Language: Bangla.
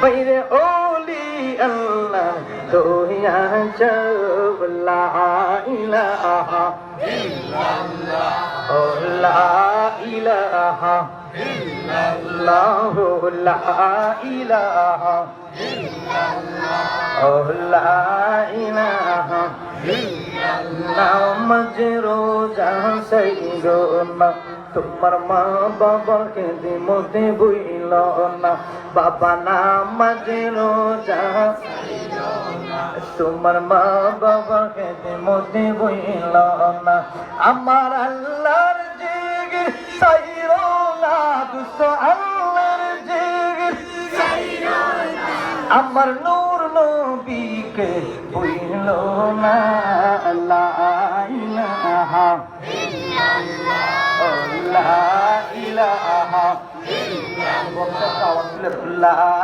বাইরে ওলি আল্লাহ ইলাহা ও লা ইলাহা ইল্লাল্লাহ লা ইলাহা ও লা ইলাহা নামাজ রোজা সাইরো না তোমার মা বাবাকে দিমতে বইল না বাবা নামাজ রোজা তোমার মা বাবাকে দিমতে বইল না আমার আল্লাহর জিগির সাইরো না দুস্ত আল্লাহর জিগির আমার নূর নবীকে বইল না লা ইলাহা ও লা ইলাহা ইল্লাল্লাহ